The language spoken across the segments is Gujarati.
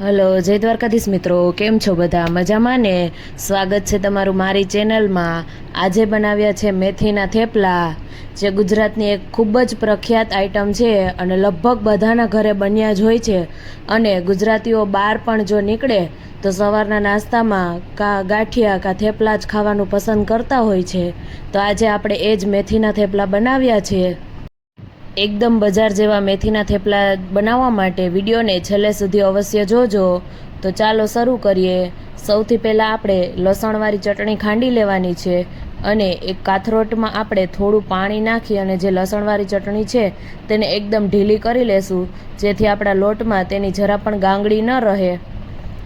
હલો, જય દ્વારકાધીશ મિત્રો. કેમ છો બધા? મજામાં ને? સ્વાગત છે તમારું મારી ચેનલમાં. આજે બનાવ્યા છે મેથીના થેપલા, જે ગુજરાતની એક ખૂબ જ પ્રખ્યાત આઇટમ છે અને લગભગ બધાના ઘરે બન્યા જ હોય છે. અને ગુજરાતીઓ બહાર પણ જો નીકળે, તો સવારના નાસ્તામાં કા ગાંઠિયા કા થેપલા જ ખાવાનું પસંદ કરતા હોય છે. તો આજે આપણે એ જ મેથીના થેપલા બનાવ્યા છે. એકદમ બજાર જેવા મેથીના થેપલા બનાવવા માટે વિડીયોને છેલ્લે સુધી અવશ્ય જોજો. તો ચાલો શરૂ કરીએ. સૌથી પહેલાં આપણે લસણવાળી ચટણી ખાંડી લેવાની છે અને એક કાથરોટમાં આપણે થોડું પાણી નાખી અને જે લસણવાળી ચટણી છે તેને એકદમ ઢીલી કરી લેશું, જેથી આપણા લોટમાં તેની જરા પણ ગાંગડી ન રહે.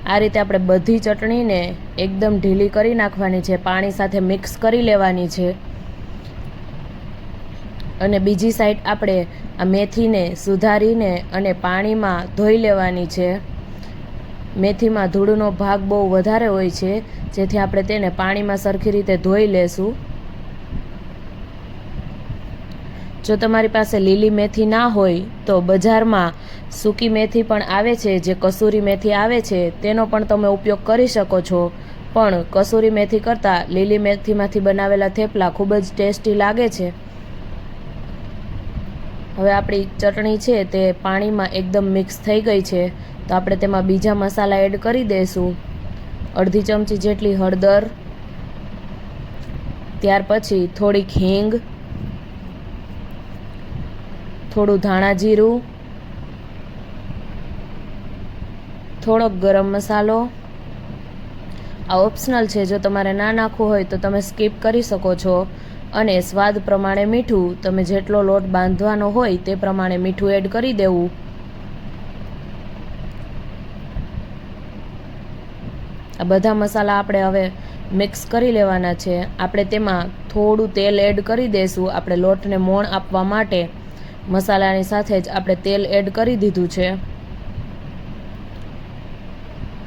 આ રીતે આપણે બધી ચટણીને એકદમ ઢીલી કરી નાખવાની છે, પાણી સાથે મિક્સ કરી લેવાની છે. અને બીજી સાઈડ આપણે આ મેથીને સુધારીને અને પાણીમાં ધોઈ લેવાની છે. મેથીમાં ધૂળનો ભાગ બહુ વધારે હોય છે, જેથી આપણે તેને પાણીમાં સરખી રીતે ધોઈ લેશું. જો તમારી પાસે લીલી મેથી ના હોય, તો બજારમાં સૂકી મેથી પણ આવે છે, જે કસૂરી મેથી આવે છે, તેનો પણ તમે ઉપયોગ કરી શકો છો. પણ કસૂરી મેથી કરતાં લીલી મેથીમાંથી બનાવેલા થેપલા ખૂબ જ ટેસ્ટી લાગે છે. હવે આપણી ચટણી છે તે પાણીમાં એકદમ મિક્સ થઈ ગઈ છે. તો આપણે તેમાં બીજા મસાલા એડ કરી દઈશું અડધી ચમચી જેટલી હળદર, ત્યાર પછી થોડીક હિંગ, થોડું ધાણા જીરું, થોડોક ગરમ મસાલો. આ ઓપ્શનલ છે, જો તમારે ના નાખવું હોય તો તમે સ્કીપ કરી શકો છો. અને સ્વાદ પ્રમાણે મીઠું તમે જેટલો લોટ બાંધવાનો હોય તે પ્રમાણે મીઠું એડ કરી દેવું. આ બધા મસાલા આપણે હવે મિક્સ કરી લેવાના છે. આપણે તેમાં થોડું તેલ એડ કરી દઈશું આપણે લોટને મોણ આપવા માટે મસાલાની સાથે જ આપણે તેલ એડ કરી દીધું છે.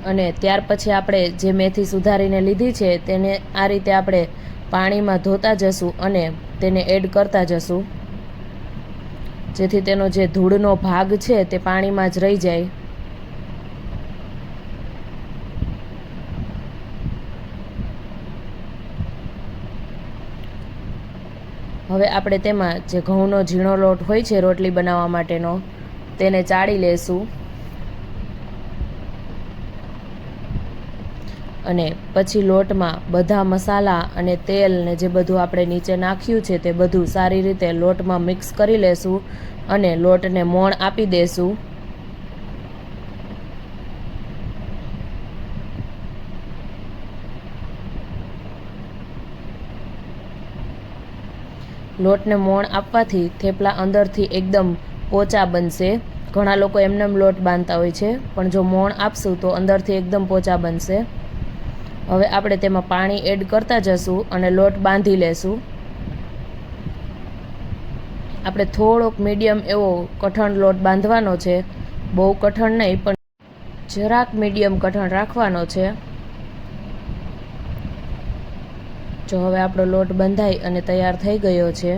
અને ત્યાર પછી આપણે જે મેથી સુધારીને લીધી છે તેને આ રીતે આપણે પાણીમાં ધોતા જશું અને તેને એડ કરતા જશું. જેથી તેનો જે ધૂળનો ભાગ છે તે પાણીમાં જ રહી જાય. હવે આપણે તેમાં જે ઘઉંનો ઝીણો લોટ હોય છે રોટલી બનાવવા માટેનો, તેને ચાળી લેશું. અને પછી લોટમાં બધા મસાલા અને તેલ ને જે બધું આપણે નીચે નાખ્યું છે તે બધું સારી રીતે લોટમાં મિક્સ કરી લેશું અને લોટને મોણ આપી દેશું. લોટને મોણ આપવાથી થેપલા અંદરથી એકદમ પોચા બનશે. ઘણા લોકો એમનેમ લોટ બાંધતા હોય છે, પણ જો મોણ આપશું તો અંદરથી એકદમ પોચા બનશે. હવે આપણે તેમાં પાણી એડ કરતા જશું અને લોટ બાંધી લેશું. આપણે થોડોક મીડિયમ એવો કઠણ લોટ બાંધવાનો છે. બહુ કઠણ નહીં, પણ જરાક મીડિયમ કઠણ રાખવાનો છે. જો હવે આપણો લોટ બંધાઈ અને તૈયાર થઈ ગયો છે.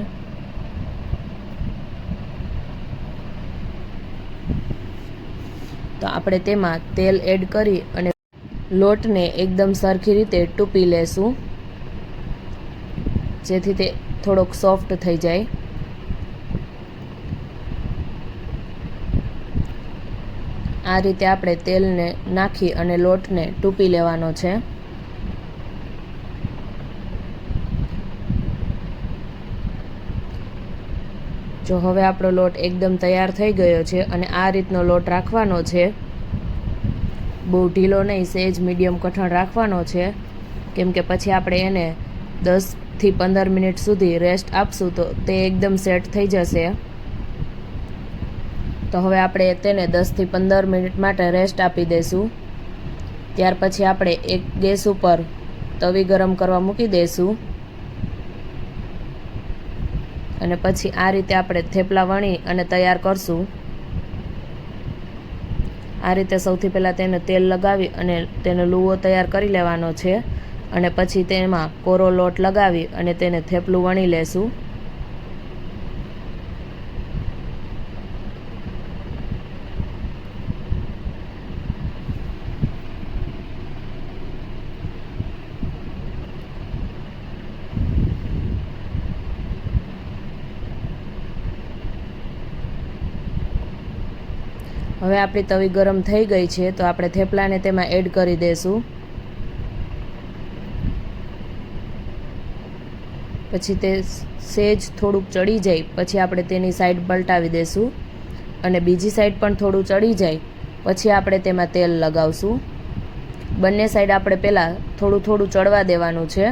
તો આપણે તેમાં તેલ એડ કરી અને લોટને એકદમ સરખી રીતે ટૂપી લેશું, જેથી તે થોડોક સોફ્ટ થઈ જાય. આ રીતે આપણે તેલને નાખી અને લોટને ટૂપી લેવાનો છે. જો હવે આપણો લોટ એકદમ તૈયાર થઈ ગયો છે અને આ રીતનો લોટ રાખવાનો છે બહુ ઢીલો નહીં સહેજ મીડિયમ કઠણ રાખવાનો છે. કેમ કે પછી આપણે એને દસથી પંદર મિનિટ સુધી રેસ્ટ આપશું તો તે એકદમ સેટ થઈ જશે. તો હવે આપણે તેને દસથી પંદર મિનિટ માટે રેસ્ટ આપી દઈશું ત્યાર પછી આપણે એક ગેસ ઉપર તવી ગરમ કરવા મૂકી દઈશું અને પછી આ રીતે આપણે થેપલા વણી અને તૈયાર કરશું. આ રીતે સૌથી પહેલાં તેને તેલ લગાવી અને તેનો લુવો તૈયાર કરી લેવાનો છે અને પછી તેમાં કોરો લોટ લગાવી અને તેને થેપલું વણી લેશું. હવે આપણી તવી ગરમ થઈ ગઈ છે, તો આપણે થેપલાને તેમાં એડ કરી દઈશું પછી તે સેજ થોડુંક ચડી જાય, પછી આપણે તેની સાઈડ પલટાવી દઈશું અને બીજી સાઈડ પણ થોડું ચડી જાય, પછી આપણે તેમાં તેલ લગાવશું. બંને સાઈડ આપણે પહેલાં થોડું થોડું ચડવા દેવાનું છે.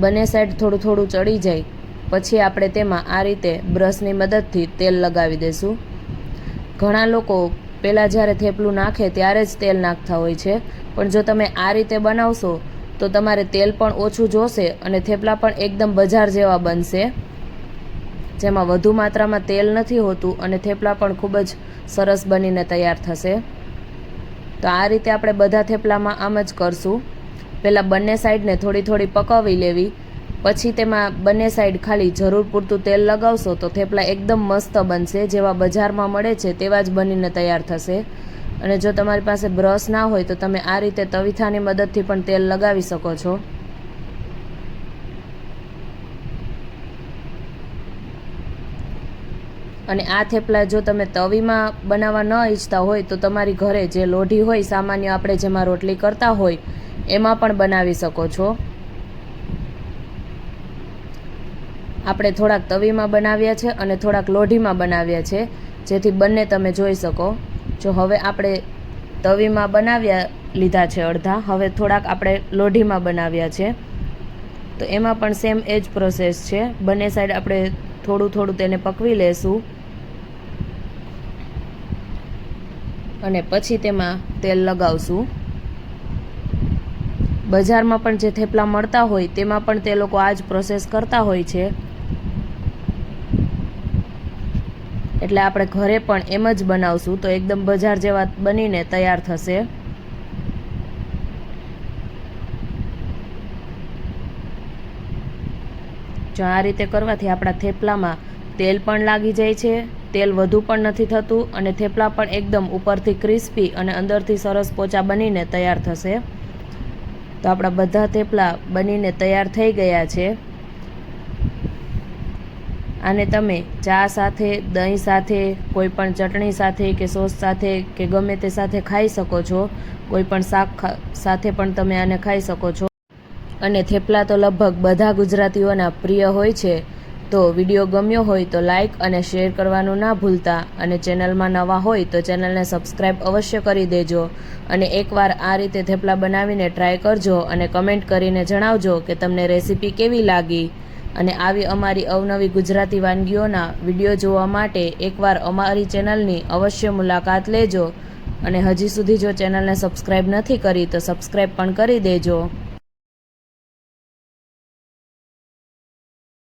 બંને સાઈડ થોડું થોડું ચડી જાય પછી આપણે તેમાં આ રીતે બ્રશની મદદથી તેલ લગાવી દઈશું ઘણા લોકો પહેલાં જ્યારે થેપલું નાખે ત્યારે જ તેલ નાખતા હોય છે, પણ જો તમે આ રીતે બનાવશો, તો તમારે તેલ પણ ઓછું જોશે અને થેપલા પણ એકદમ બજાર જેવા બનશે. જેમાં વધુ માત્રામાં તેલ નથી હોતું અને થેપલા પણ ખૂબ જ સરસ બનીને તૈયાર થશે. તો આ રીતે આપણે બધા થેપલામાં આમ જ કરશું. પહેલાં બંને સાઈડને થોડી થોડી પકાવી લેવી પછી તેમાં બંને સાઈડ ખાલી જરૂર પૂરતું તેલ લગાવશો તો થેપલા એકદમ મસ્ત બનશે, જેવા બજારમાં મળે છે તેવા જ બનીને તૈયાર થશે. અને જો તમારી પાસે બ્રશ ના હોય તો તમે આ રીતે તવીથાની મદદથી પણ તેલ લગાવી શકો છો. અને આ થેપલા જો તમે તવીમાં બનાવવા ન ઈચ્છતા હોય તો તમારી ઘરે જે લોઢી હોય, સામાન્ય આપણે જેમાં રોટલી કરતા હોય, એમાં પણ બનાવી શકો છો. આપણે થોડાક તવીમાં બનાવ્યા છે અને થોડાક લોઢીમાં બનાવ્યા છે, જેથી બંને તમે જોઈ શકો. જો હવે આપણે તવીમાં બનાવ્યા લીધા છે અડધા, હવે થોડાક આપણે લોઢીમાં બનાવ્યા છે. તો એમાં પણ સેમ એ જ પ્રોસેસ છે. બંને સાઈડ આપણે થોડું થોડું તેને પકવી લેશું. અને પછી તેમાં તેલ લગાવશું. બજારમાં પણ જે થેપલા મળતા હોય તેમાં પણ તે લોકો આ જ પ્રોસેસ કરતા હોય છે. એટલે આપણે ઘરે પણ એમ જ બનાવશું તો એકદમ બજાર જેવા બનીને તૈયાર થશે. જો આ રીતે કરવાથી આપણા થેપલામાં તેલ પણ લાગી જાય છે, તેલ વધુ પણ નથી થતું અને થેપલા પણ એકદમ ઉપરથી ક્રિસ્પી અને અંદરથી સરસ પોચા બનીને તૈયાર થશે. તો આપણા બધા થેપલા બનીને તૈયાર થઈ ગયા છે. આને તમે ચા સાથે, દહીં સાથે, કોઈ પણ ચટણી સાથે કે સોસ સાથે કે ગમે તે સાથે ખાઈ શકો છો. કોઈ પણ શાક સાથે પણ તમે આને ખાઈ શકો છો. અને થેપલા તો લગભગ બધા ગુજરાતીઓના પ્રિય હોય છે. તો વીડિયો ગમ્યો હોય તો લાઈક અને શેર કરવાનું ના ભૂલતા. અને ચેનલમાં નવા હોય તો ચેનલને સબસ્ક્રાઈબ અવશ્ય કરી દેજો. અને એકવાર આ રીતે થેપલા બનાવીને ટ્રાય કરજો અને કમેન્ટ કરીને જણાવજો કે તમને રેસીપી કેવી લાગી. અને આવી અમારી અવનવી ગુજરાતી વાનગીઓના વીડિયો જોવા માટે એકવાર અમારી ચેનલની અવશ્ય મુલાકાત લેજો. અને હજી સુધી જો ચેનલને સબસ્ક્રાઈબ નથી કરી તો સબસ્ક્રાઈબ પણ કરી દેજો.